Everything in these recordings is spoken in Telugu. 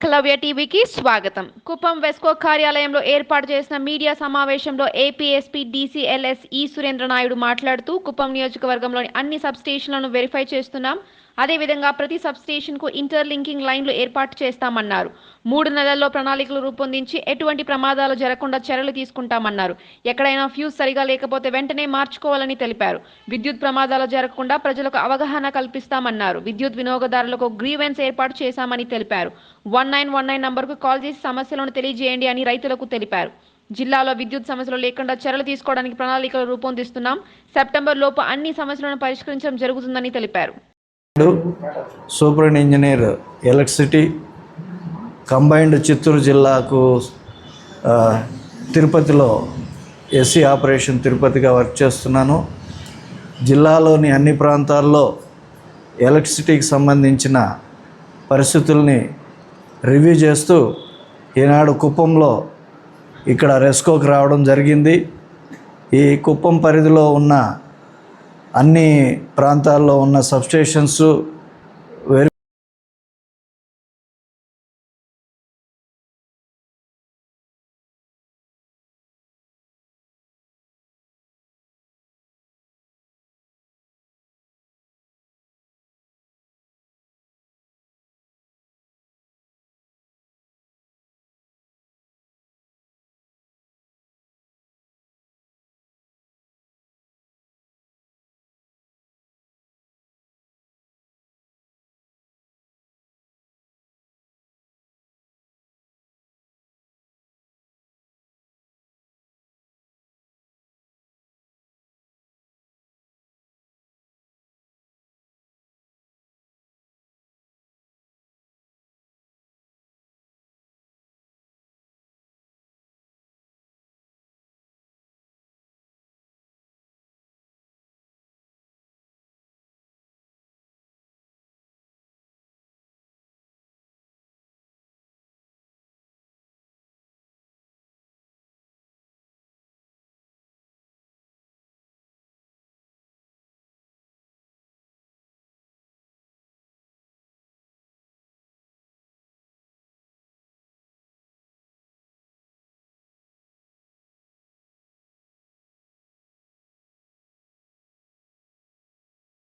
క్లవ్య టీవీకి స్వాగతం. కుప్పం వెస్కో కార్యాలయంలో ఏర్పాటు చేసిన మీడియా సమావేశంలో ఏపీఎస్పీ డీసీఎల్ఎస్ ఈ సురేంద్ర నాయుడు మాట్లాడుతూ కుప్పం నియోజకవర్గంలోని అన్ని సబ్ స్టేషన్లను వెరిఫై చేస్తున్నాం. అదేవిధంగా ప్రతి సబ్ స్టేషన్కు లైన్లు ఏర్పాటు చేస్తామన్నారు. మూడు నెలల్లో ప్రణాళికలు రూపొందించి ఎటువంటి ప్రమాదాలు జరగకుండా చర్యలు తీసుకుంటామన్నారు. ఎక్కడైనా ఫ్యూజ్ సరిగా లేకపోతే వెంటనే మార్చుకోవాలని తెలిపారు. విద్యుత్ ప్రమాదాలు జరగకుండా ప్రజలకు అవగాహన కల్పిస్తామన్నారు. విద్యుత్ వినియోగదారులకు గ్రీవెన్స్ ఏర్పాటు చేశామని తెలిపారు. వన్ నైన్ వన్ నైన్ నంబర్కు కాల్ చేసి సమస్యలను తెలియజేయండి అని రైతులకు తెలిపారు. జిల్లాలో విద్యుత్ సమస్యలు లేకుండా చర్యలు తీసుకోవడానికి ప్రణాళికలు రూపొందిస్తున్నాం. సెప్టెంబర్ లోపు అన్ని సమస్యలను పరిష్కరించడం జరుగుతుందని తెలిపారు. Super engineer electricity combined Chittoor జిల్లాకు తిరుపతిలో ఎస్సీ ఆపరేషన్ తిరుపతిగా వర్క్ చేస్తున్నాను. జిల్లాలోని అన్ని ప్రాంతాల్లో ఎలక్ట్రిసిటీకి సంబంధించిన పరిస్థితుల్ని రివ్యూ చేస్తూ ఈనాడు కుప్పంలో ఇక్కడ రెస్కోకి రావడం జరిగింది. ఈ కుప్పం పరిధిలో ఉన్న అన్ని ప్రాంతాల్లో ఉన్న సబ్స్టేషన్స్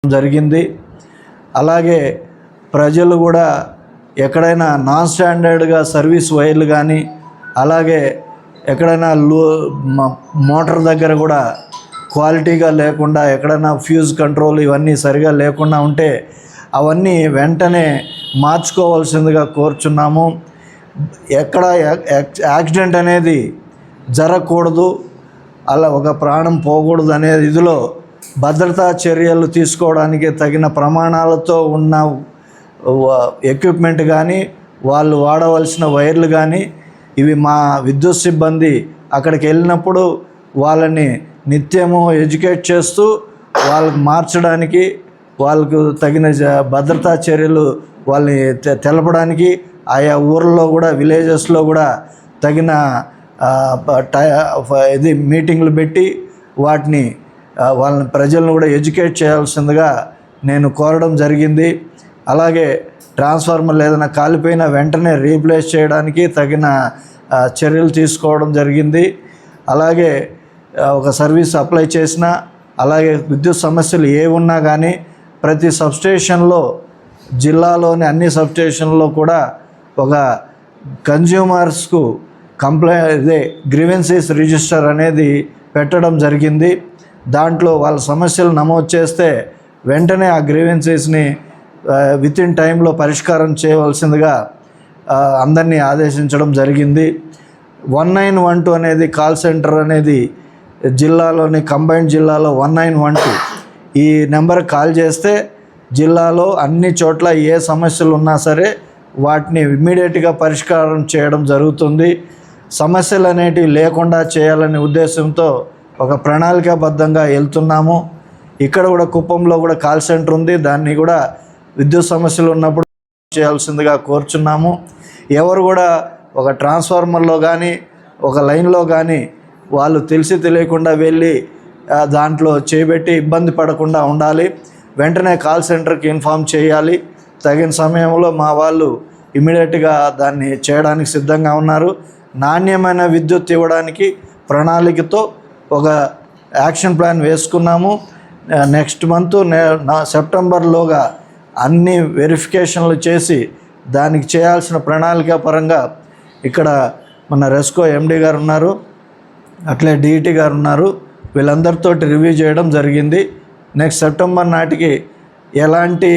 జరిగింది. అలాగే ప్రజలు కూడా ఎక్కడైనా నాన్ స్టాండర్డ్గా సర్వీస్ వైర్లు కానీ అలాగే ఎక్కడైనా లో మ- మోటార్ దగ్గర కూడా క్వాలిటీగా లేకుండా ఎక్కడైనా ఫ్యూజ్ కంట్రోల్ ఇవన్నీ సరిగా లేకుండా ఉంటే అవన్నీ వెంటనే మార్చుకోవాల్సిందిగా కోరుచున్నాము. ఎక్కడ యాక్సిడెంట్ అనేది జరగకూడదు. అలా ఒక ప్రాణం పోకూడదు అనే ఇదిలో భద్రతా చర్యలు తీసుకోవడానికి తగిన ప్రమాణాలతో ఉన్న ఎక్విప్మెంట్ కానీ వాళ్ళు వాడవలసిన వైర్లు కానీ ఇవి మా విద్యుత్ సిబ్బంది అక్కడికి వెళ్ళినప్పుడు వాళ్ళని నిత్యము ఎడ్యుకేట్ చేస్తూ వాళ్ళకి మార్చడానికి వాళ్ళకు తగిన జ- భద్రతా చర్యలు వాళ్ళని తెలపడానికి ఆయా ఊర్లో కూడా విలేజెస్లో కూడా తగిన టై- ఇది మీటింగ్లు పెట్టి వాటిని వాళ్ళని ప్రజలను కూడా ఎడ్యుకేట్ చేయాల్సిందిగా నేను కోరడం జరిగింది. అలాగే ట్రాన్స్ఫార్మర్లు ఏదైనా కాలిపోయినా వెంటనే రీప్లేస్ చేయడానికి తగిన చర్యలు తీసుకోవడం జరిగింది. అలాగే ఒక సర్వీస్ అప్లై చేసిన అలాగే విద్యుత్ సమస్యలు ఏ ఉన్నా కానీ ప్రతి సబ్స్టేషన్లో జిల్లాలోని అన్ని సబ్స్టేషన్లో కూడా ఒక కన్జ్యూమర్స్కు కంప్లైంట్ ఇదే గ్రీవెన్సీస్ రిజిస్టర్ అనేది పెట్టడం జరిగింది. దాంట్లో వాళ్ళ సమస్యలు నమోదు చేస్తే వెంటనే ఆ గ్రీవెన్సీస్ని విత్ ఇన్ టైంలో పరిష్కారం చేయవలసిందిగా అందరినీ ఆదేశించడం జరిగింది. వన్ నైన్ వన్ టూ అనేది కాల్ సెంటర్ అనేది జిల్లాలోని కంబైన్డ్ జిల్లాలో వన్ నైన్ వన్ టూ ఈ నెంబర్ కాల్ చేస్తే జిల్లాలో అన్ని చోట్ల ఏ సమస్యలు ఉన్నా సరే వాటిని ఇమ్మీడియట్గా పరిష్కారం చేయడం జరుగుతుంది. సమస్యలు అనేటివి లేకుండా చేయాలనే ఉద్దేశంతో ఒక ప్రణాళికాబద్ధంగా వెళ్తున్నాము. ఇక్కడ కూడా కుప్పంలో కూడా కాల్ సెంటర్ ఉంది. దాన్ని కూడా విద్యుత్ సమస్యలు ఉన్నప్పుడు చేయాల్సిందిగా కోరుచున్నాము. ఎవరు కూడా ఒక ట్రాన్స్ఫార్మర్లో కానీ ఒక లైన్లో కానీ వాళ్ళు తెలిసి తెలియకుండా వెళ్ళి దాంట్లో చేపెట్టి ఇబ్బంది పడకుండా ఉండాలి. వెంటనే కాల్ సెంటర్కి ఇన్ఫామ్ చేయాలి. తగిన సమయంలో మా వాళ్ళు ఇమీడియట్గా దాన్ని చేయడానికి సిద్ధంగా ఉన్నారు. నాణ్యమైన విద్యుత్ ఇవ్వడానికి ప్రణాళికతో ఒక యాక్షన్ ప్లాన్ వేసుకున్నాము. నెక్స్ట్ మంత్ నా సెప్టెంబర్లోగా అన్ని వెరిఫికేషన్లు చేసి దానికి చేయాల్సిన ప్రణాళిక పరంగా ఇక్కడ మన రెస్కో ఎండి గారు ఉన్నారు అట్లే డిఈటి గారు ఉన్నారు. వీళ్ళందరితోటి రివ్యూ చేయడం జరిగింది. నెక్స్ట్ సెప్టెంబర్ నాటికి ఎలాంటి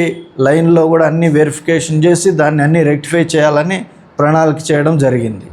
లైన్లో కూడా అన్ని వెరిఫికేషన్ చేసి దాన్ని అన్ని రెక్టిఫై చేయాలని ప్రణాళిక చేయడం జరిగింది.